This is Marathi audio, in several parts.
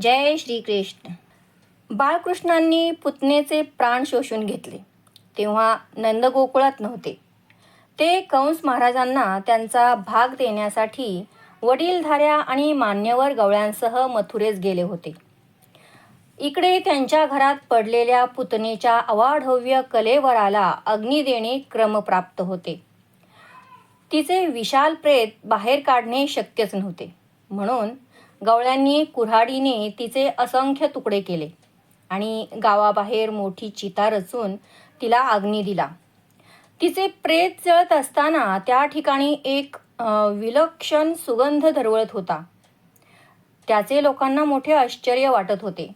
जय श्रीकृष्ण. बाळकृष्णांनी पुतनेचे प्राण शोषून घेतले. तेव्हा नंदगोकुळात नव्हते. ते कंस महाराजांना त्यांचा भाग देण्यासाठी वडीलधाऱ्या आणि मान्यवर गवळ्यांसह मथुरेस गेले होते. इकडे त्यांच्या घरात पडलेल्या पुतनेच्या अवाढव्य कलेवराला अग्नी देणे क्रमप्राप्त होते. तिचे विशाल प्रेत बाहेर काढणे शक्यच नव्हते. म्हणून गवळ्यांनी कुऱ्हाडीने तिचे असंख्य तुकडे केले. आणि गावाबाहेर मोठी चिता रचून तिला अग्नी दिला. तिचे प्रेत जळत असताना त्या ठिकाणी एक विलक्षण सुगंध दरवळत होता. त्याचे लोकांना मोठे आश्चर्य वाटत होते.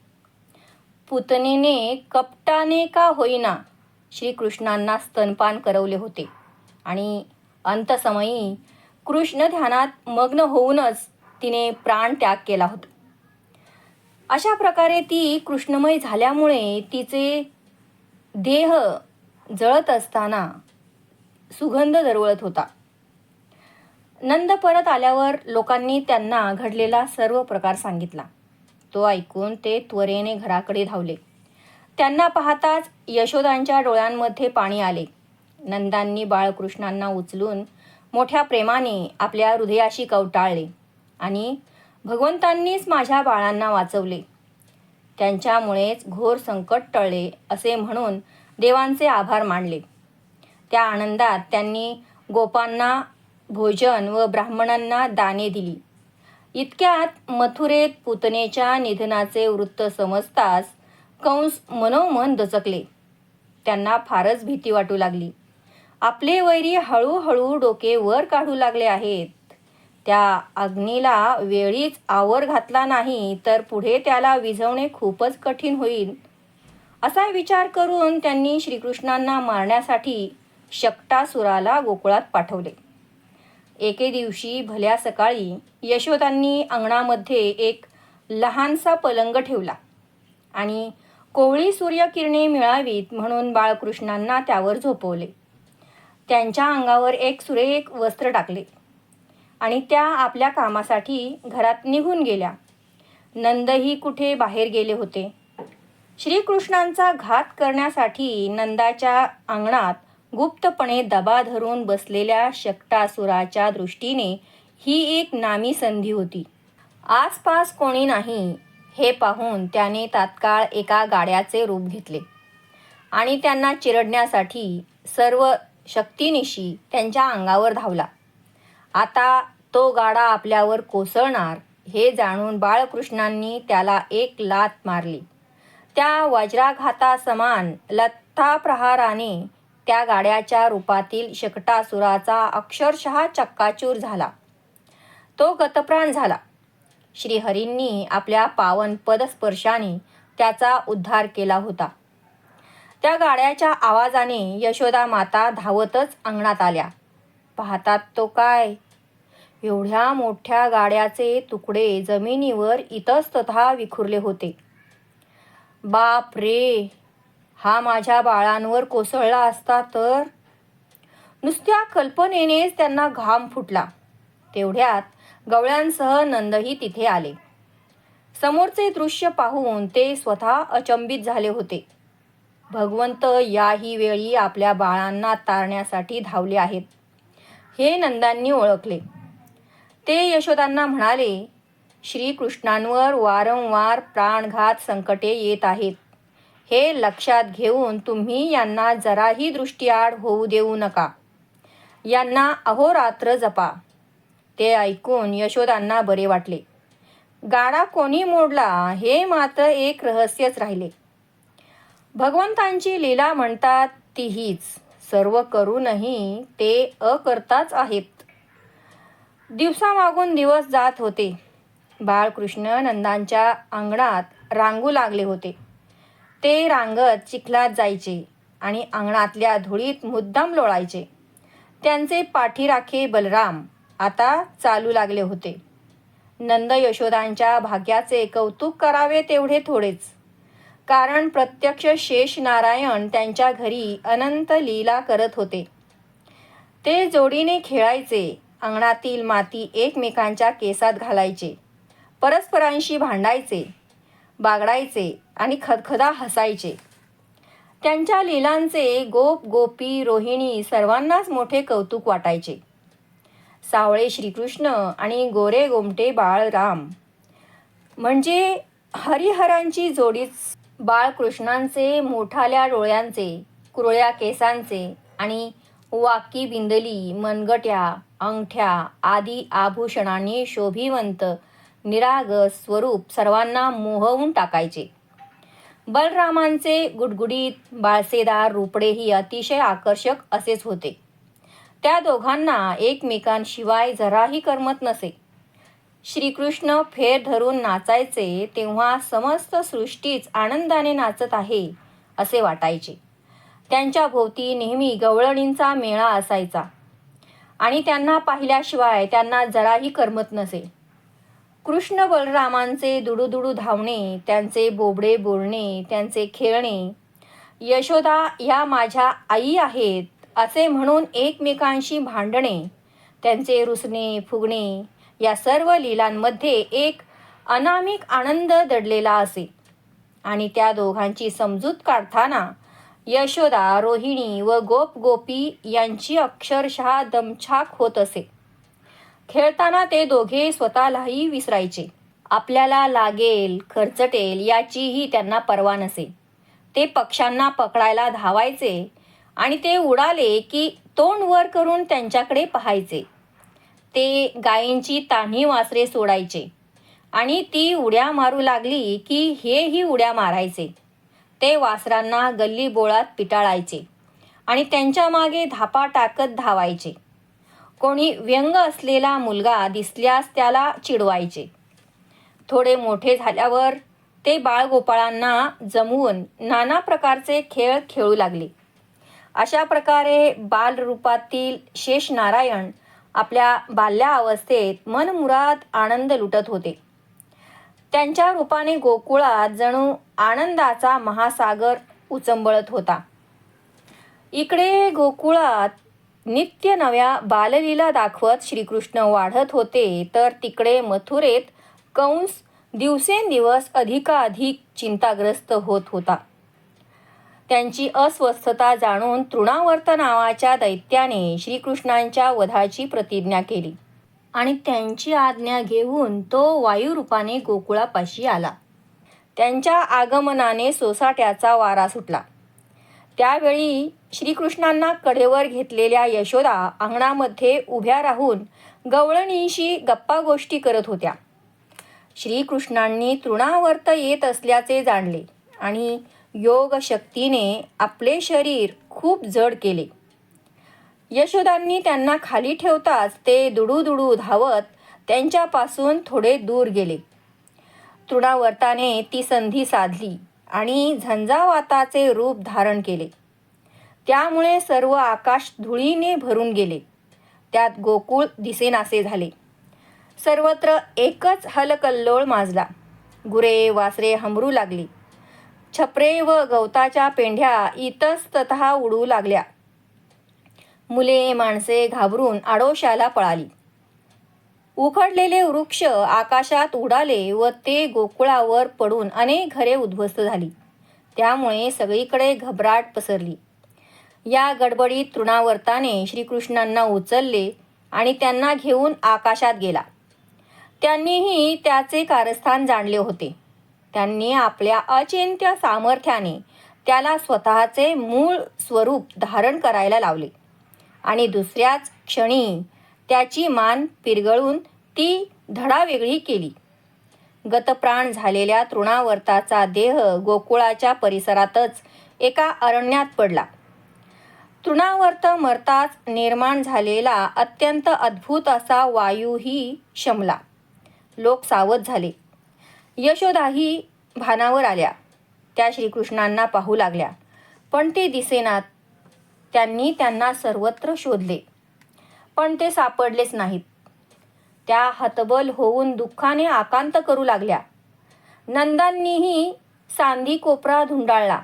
पुतनेने कपटाने का होईना श्रीकृष्णांना स्तनपान करवले होते. आणि अंतसमयी कृष्ण ध्यानात मग्न होऊनच तिने प्राण त्याग केला होता. अशा प्रकारे ती कृष्णमय झाल्यामुळे तिचे देह जळत असताना सुगंध दरवळत होता. नंद परत आल्यावर लोकांनी त्यांना घडलेला सर्व प्रकार सांगितला. तो ऐकून ते त्वरेने घराकडे धावले. त्यांना पाहताच यशोदांच्या डोळ्यांमध्ये पाणी आले. नंदांनी बाळकृष्णांना उचलून मोठ्या प्रेमाने आपल्या हृदयाशी कवटाळले. आणि भगवंतांनीच माझ्या बाळांना वाचवले. त्यांच्यामुळेच घोर संकट टळले असे म्हणून देवांचे आभार मानले. त्या आनंदात त्यांनी गोपांना भोजन व ब्राह्मणांना दाने दिली. इतक्यात मथुरेत पुतनेच्या निधनाचे वृत्त समजताच कंस मनोमन दचकले. त्यांना फारच भीती वाटू लागली. आपले वैरी हळूहळू डोके वर काढू लागले आहेत. त्या अग्नीला वेळीच आवर घातला नाही तर पुढे त्याला विझवणे खूपच कठीण होईल. असा विचार करून त्यांनी श्रीकृष्णांना मारण्यासाठी शकटासुराला गोकुळात पाठवले. एके दिवशी भल्या सकाळी यशोदांनी अंगणामध्ये एक लहानसा पलंग ठेवला आणि कोवळी सूर्यकिरणे मिळावीत म्हणून बाळकृष्णांना त्यावर झोपवले. त्यांच्या अंगावर एक सुरेख वस्त्र टाकले. आणि त्या आपल्या कामासाठी घरात निघून गेल्या. नंदही कुठे बाहेर गेले होते? श्रीकृष्णांचा घात करण्यासाठी नंदाच्या अंगणात गुप्तपणे दबा धरून बसलेल्या शकटासुराच्या दृष्टीने ही एक नामी संधी होती. आसपास कोणी नाही हे पाहून त्याने तात्काळ एका गाड्याचे रूप घेतले आणि त्यांना चिरडण्यासाठी सर्व शक्तीनिशी त्यांच्या अंगावर धावला. आता तो गाडा आपल्यावर कोसळणार हे जाणून बाळकृष्णांनी त्याला एक लात मारली. त्या वज्राघातासमान लत्था प्रहाराने त्या गाड्याच्या रूपातील शकटासुराचा अक्षरशः चक्काचूर झाला. तो गतप्राण झाला. श्रीहरींनी आपल्या पावन पदस्पर्शाने त्याचा उद्धार केला होता. त्या गाड्याच्या आवाजाने यशोदा माता धावतच अंगणात आल्या. पाहतात तो काय? एवढ्या मोठ्या गाड्याचे तुकडे जमिनीवर इतस्ततः विखुरले होते. बाप रे! हा माझ्या बाळांवर कोसळला असता तर? नुसत्या कल्पनेनेच त्यांना घाम फुटला. तेवढ्यात गवळ्यांसह नंदही तिथे आले. समोरचे दृश्य पाहून ते स्वतः अचंबित झाले होते. भगवंत याही वेळी आपल्या बाळांना तारण्यासाठी धावले आहेत. हे नंदांनी ओळखले. ते यशोदांना म्हणाले श्रीकृष्णांवर वारंवार प्राणघात संकटे येत आहेत. हे लक्षात घेऊन तुम्ही यांना जराही दृष्टीआड होऊ देऊ नका. यांना अहोरात्र जपा. ते ऐकून यशोदांना बरे वाटले. गाडा कोणी मोडला हे मात्र एक रहस्यच राहिले. भगवंतांची लीला म्हणतात ती हीच सर्व करूनही ते अकर्ताच आहेत. दिवसामागून दिवस जात होते. बाळकृष्ण नंदांच्या अंगणात रांगू लागले होते. ते रांगत चिखलात जायचे आणि अंगणातल्या धुळीत मुद्दाम लोळायचे. त्यांचे पाठीराखे बलराम आता चालू लागले होते. नंद यशोदांच्या भाग्याचे कौतुक करावे तेवढे थोडेच. कारण प्रत्यक्ष शेष नारायण त्यांच्या घरी अनंत लीला करत होते. ते जोडीने खेळायचे अंगणातील माती एकमेकांच्या केसात घालायचे परस्परांशी भांडायचे बागडायचे आणि खदखदा हसायचे. त्यांच्या लीलांचे गोप गोपी रोहिणी सर्वांनाच मोठे कौतुक वाटायचे. सावळे श्रीकृष्ण आणि गोरे गोमटे बाळराम म्हणजे हरिहरांची जोडीच बाळकृष्णांचे मोठाल्या डोळ्यांचे कुरळ्या केसांचे आणि वाकी बिंदली मनगट्या अंगठ्या आदी आभूषणांनी शोभिवंत निरागस स्वरूप सर्वांना मोहवून टाकायचे. बलरामांचे गुडगुडीत बाळसेदार रुपडेही अतिशय आकर्षक असेच होते. त्या दोघांना एकमेकांशिवाय जराही करमत नसे. श्रीकृष्ण फेर धरून नाचायचे तेव्हा समस्त सृष्टीच आनंदाने नाचत आहे असे वाटायचे. त्यांच्या भोवती नेहमी गवळणींचा मेळा असायचा. आणि त्यांना पाहिल्याशिवाय त्यांना जराही करमत नसे. कृष्ण बलरामांचे दुडूदुडू धावणे त्यांचे बोबडे बोलणे त्यांचे खेळणे यशोदा या माझ्या आई आहेत असे म्हणून एकमेकांशी भांडणे त्यांचे रुसणे फुगणे या सर्व लीलांमध्ये एक अनामिक आनंद दडलेला असे. आणि त्या दोघांची समजूत काढताना यशोदा रोहिणी व गोप गोपी यांची अक्षरशः दमछाक होत असे. खेळताना ते दोघे स्वतःलाही विसरायचे. आपल्याला लागेल खर्चटेल याचीही त्यांना पर्वा नसे. ते पक्ष्यांना पकडायला धावायचे आणि ते उडाले की तोंड वर करून त्यांच्याकडे पाहायचे. ते गायींची तान्ही वासरे सोडायचे आणि ती उड्या मारू लागली की हेही उड्या मारायचे. ते वासरांना गल्ली बोळात पिटाळायचे आणि त्यांच्या मागे धापा टाकत धावायचे. कोणी व्यंग असलेला मुलगा दिसल्यास त्याला चिडवायचे. थोडे मोठे झाल्यावर ते बाळगोपाळांना जमवून नाना प्रकारचे खेळ खेळू लागले. अशा प्रकारे बालरूपातील शेष नारायण आपल्या बाल्यावस्थेत मनमुराद आनंद लुटत होते. त्यांच्या रूपाने गोकुळात जणू आनंदाचा महासागर उचंबळत होता. इकडे गोकुळात नित्य नव्या बाललीला दाखवत श्रीकृष्ण वाढत होते तर तिकडे मथुरेत कंस दिवसेंदिवस अधिकाधिक चिंताग्रस्त होत होता. त्यांची अस्वस्थता जाणून तृणावर्त नावाच्या दैत्याने श्रीकृष्णांच्या वधाची प्रतिज्ञा केली. आणि त्यांची आज्ञा घेऊन तो वायुरूपाने गोकुळापाशी आला. त्यांच्या आगमनाने सोसाट्याचा वारा सुटला. त्यावेळी श्रीकृष्णांना कडेवर घेतलेल्या यशोदा अंगणामध्ये उभ्या राहून गवळणींशी गप्पा गोष्टी करत होत्या. श्रीकृष्णांनी तृणावर्त येत असल्याचे जाणले आणि योगशक्तीने आपले शरीर खूप जड केले. यशोदांनी त्यांना खाली ठेवताच ते दुडू दुडू धावत त्यांच्यापासून थोडे दूर गेले. तृणावर्ताने ती संधी साधली आणि झंझावाताचे रूप धारण केले. त्यामुळे सर्व आकाश धुळीने भरून गेले. त्यात गोकुळ दिसेनासे झाले. सर्वत्र एकच हलकल्लोळ माजला. गुरे वासरे हमरू लागली. छपरे व गवताच्या पेंढ्या इतस्तत उडू लागल्या. मुले माणसे घाबरून आडोशाला पळाली. उखडलेले वृक्ष आकाशात उडाले व ते गोकुळावर पडून अनेक घरे उद्ध्वस्त झाली. त्यामुळे सगळीकडे घबराट पसरली. या गडबडीत तृणावर्ताने श्रीकृष्णांना उचलले आणि त्यांना घेऊन आकाशात गेला. त्यांनीही त्याचे कारस्थान जाणले होते. त्यांनी आपल्या अचिंत्य सामर्थ्याने त्याला स्वतःचे मूळ स्वरूप धारण करायला लावले. आणि दुसऱ्याच क्षणी त्याची मान पिरगळून ती धडावेगळी केली. गतप्राण झालेल्या तृणावर्ताचा देह गोकुळाच्या परिसरातच एका अरण्यात पडला. तृणावर्त मरताच निर्माण झालेला अत्यंत अद्भुत असा वायूही शमला. लोक सावध झाले. यशोदाही भानावर आल्या. त्या श्रीकृष्णांना पाहू लागल्या. पण ते दिसेनात त्यांनी त्यांना सर्वत्र शोधले. पण ते सापडलेच नाहीत. त्या हतबल होऊन दुःखाने आकांत करू लागल्या. नंदांनीही सांदी कोपरा धुंडाळला.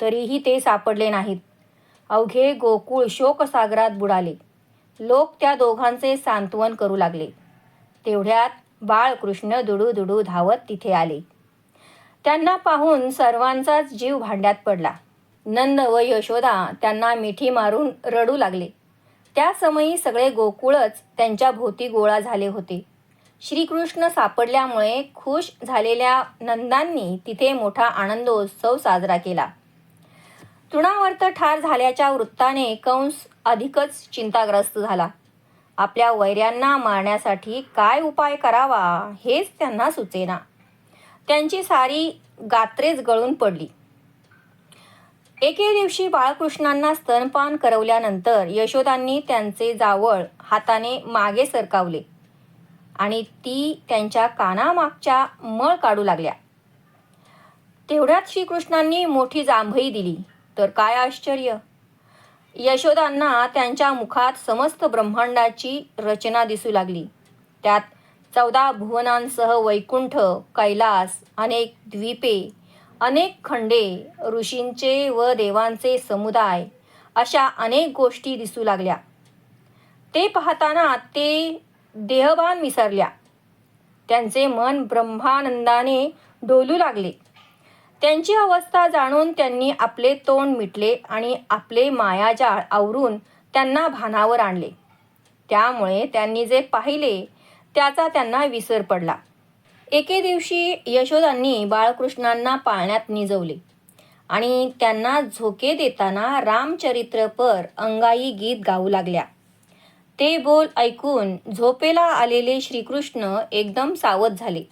तरीही ते सापडले नाहीत. अवघे गोकुळ शोकसागरात बुडाले. लोक त्या दोघांचे सांत्वन करू लागले. तेवढ्यात बाळकृष्ण दुडू दुडू धावत तिथे आले. त्यांना पाहून सर्वांचाच जीव भांड्यात पडला. नंद व यशोदा त्यांना मिठी मारून रडू लागले. त्या समयी सगळे गोकुळच त्यांच्या भोवती गोळा झाले होते. श्रीकृष्ण सापडल्यामुळे खुश झालेल्या नंदांनी तिथे मोठा आनंदोत्सव साजरा केला. तृणावर्त ठार झाल्याच्या वृत्ताने कंस अधिकच चिंताग्रस्त झाला. आपल्या वैऱ्यांना मारण्यासाठी काय उपाय करावा हेच त्यांना सुचेना. त्यांची सारी गात्रेच गळून पडली. एके दिवशी बाळकृष्णांना स्तनपान करवल्यानंतर यशोदांनी त्यांचे जावळ हाताने मागे सरकावले आणि ती त्यांच्या कानामागच्या मळ काढू लागल्या. तेवढ्यात श्रीकृष्णांनी मोठी जांभई दिली. तर काय आश्चर्य? यशोदांना त्यांच्या मुखात समस्त ब्रह्मांडाची रचना दिसू लागली. त्यात चौदा भुवनांसह वैकुंठ कैलास अनेक द्वीपे अनेक खंडे ऋषींचे व देवांचे समुदाय अशा अनेक गोष्टी दिसू लागल्या. ते पाहताना ते देहभान विसरल्या. त्यांचे मन ब्रह्मानंदाने डोलू लागले. त्यांची अवस्था जाणून त्यांनी आपले तोंड मिटले आणि आपले मायाजाळ आवरून त्यांना भानावर आणले. त्यामुळे त्यांनी जे पाहिले त्याचा त्यांना विसर पडला. एके दिवशी यशोदांनी बाळकृष्णांना पाळण्यात निजवले. आणि त्यांना झोके देताना रामचरित्रपर अंगाई गीत गाऊ लागल्या. ते बोल ऐकून झोपेला आलेले श्रीकृष्ण एकदम सावध झाले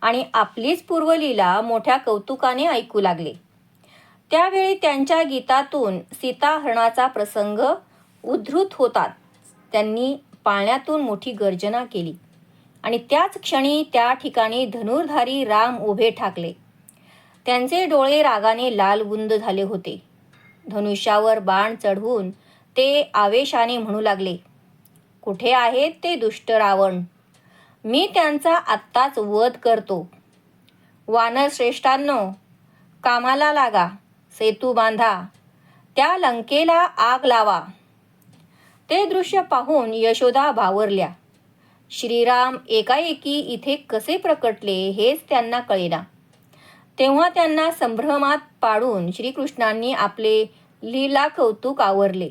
आणि आपलीच पूर्वलीला मोठ्या कौतुकाने ऐकू लागले. त्यावेळी त्यांच्या गीतातून सीताहरणाचा प्रसंग उद्धृत होतात. त्यांनी पाळण्यातून मोठी गर्जना केली. आणि त्याच क्षणी त्या ठिकाणी धनुर्धारी राम उभे ठाकले. त्यांचे डोळे रागाने लालबुंद झाले होते. धनुष्यावर बाण चढवून ते आवेशाने म्हणू लागले कुठे आहेत ते दुष्ट रावण? मी त्यांचा आत्ताच वध करतो. वानरश्रेष्ठांनो कामाला लागा सेतू बांधा त्या लंकेला आग लावा. ते दृश्य पाहून यशोदा भावरल्या. श्रीराम एकाएकी इथे कसे प्रकटले हेच त्यांना कळेना. तेव्हा त्यांना संभ्रमात पाडून श्रीकृष्णांनी आपले लीला कौतुक आवरले.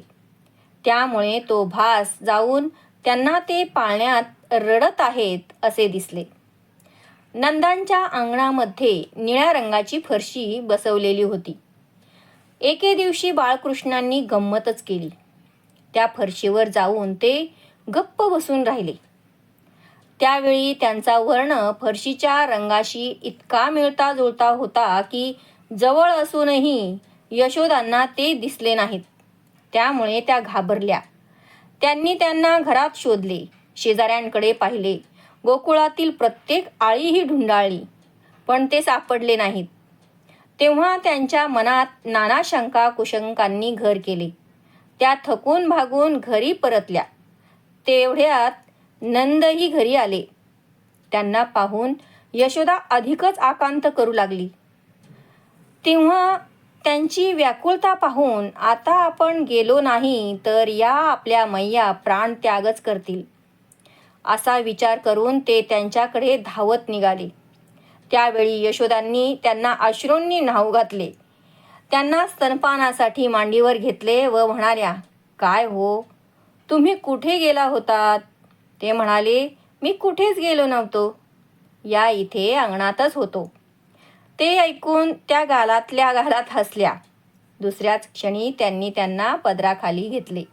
त्यामुळे तो भास जाऊन त्यांना ते पाळण्यात रडत आहेत असे दिसले. नंदांच्या अंगणामध्ये निळ्या रंगाची फरशी बसवलेली होती. एके दिवशी बाळकृष्णांनी गंमतच केली. त्या फरशीवर जाऊन ते गप्प बसून राहिले. त्यावेळी त्यांचा वर्ण फरशीच्या रंगाशी इतका मिळता जुळता होता की जवळ असूनही यशोदांना ते दिसले नाहीत. त्यामुळे त्या घाबरल्या. त्यांनी त्यांना घरात शोधले. शेजाऱ्यांकडे पाहिले. गोकुळातील प्रत्येक आळीही ढुंडाळली पण ते सापडले नाहीत. तेव्हा त्यांच्या मनात नाना शंका कुशंकांनी घर केले. त्या थकून भागून घरी परतल्या. तेवढ्यात नंदही घरी आले. त्यांना पाहून यशोदा अधिकच आकांत करू लागली. तेव्हा त्यांची व्याकुळता पाहून आता आपण गेलो नाही तर या आपल्या मैया प्राण त्यागच करतील. असा विचार करून ते त्यांच्याकडे धावत निघाले. त्यावेळी यशोदांनी त्यांना अश्रूंनी न्हाऊ घातले. त्यांना स्तनपानासाठी मांडीवर घेतले व म्हणाल्या काय हो? तुम्ही कुठे गेला होतात? ते म्हणाले मी कुठेच गेलो नव्हतो. या इथे अंगणातच होतो. ते ऐकून त्या गालातल्या गालात हसल्या. दुसऱ्याच क्षणी त्यांनी त्यांना पदराखाली घेतले.